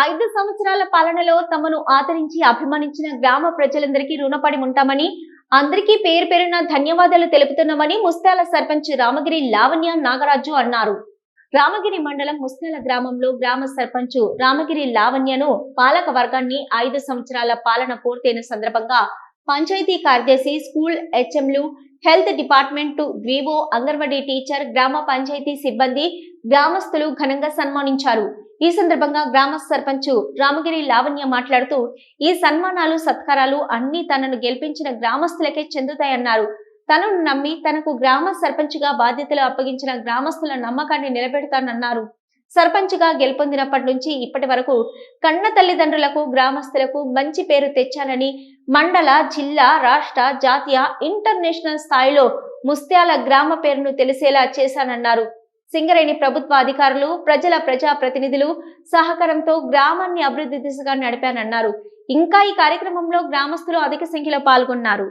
ఐదు సంవత్సరాల పాలనలో తమను ఆదరించి అభిమానించిన గ్రామ ప్రజలందరికీ రుణపడి ఉంటామని అందరికీ పేరు పేరున ధన్యవాదాలు తెలుపుతున్నామని ముస్తాల సర్పంచ్ రామగిరి లావణ్య నాగరాజు అన్నారు. రామగిరి మండలం ముస్తాల గ్రామంలో గ్రామ సర్పంచ్ రామగిరి లావణ్యను పాలక వర్గాన్ని ఐదు సంవత్సరాల పాలన పూర్తయిన సందర్భంగా పంచాయతీ కార్యదర్శి school హెచ్ఎంలు health department VO anganwadi teacher గ్రామ పంచాయతీ సిబ్బంది గ్రామస్తులు ఘనంగా సన్మానించారు. ఈ సందర్భంగా గ్రామ సర్పంచ్ రామగిరి లావణ్య మాట్లాడుతూ ఈ సన్మానాలు సత్కారాలు అన్ని తనను గెలిపించిన గ్రామస్తులకే చెందుతాయన్నారు. తనను నమ్మి తనకు గ్రామ సర్పంచ్గా బాధ్యతలు అప్పగించిన గ్రామస్తుల నమ్మకాన్ని నిలబెడతానన్నారు. సర్పంచ్గా గెలుపొందినప్పటి నుంచి ఇప్పటి వరకు కన్న తల్లిదండ్రులకు గ్రామస్తులకు మంచి పేరు తెచ్చానని మండల జిల్లా రాష్ట్ర జాతీయ ఇంటర్నేషనల్ స్థాయిలో ముస్త్యాల గ్రామ పేరును తెలిసేలా చేశానన్నారు. సింగరేణి ప్రభుత్వ అధికారులు ప్రజల ప్రజా ప్రతినిధులు సహకారంతో గ్రామాన్ని అభివృద్ధి దిశగా నడిపానన్నారు. ఇంకా ఈ కార్యక్రమంలో గ్రామస్తులు అధిక సంఖ్యలో పాల్గొన్నారు.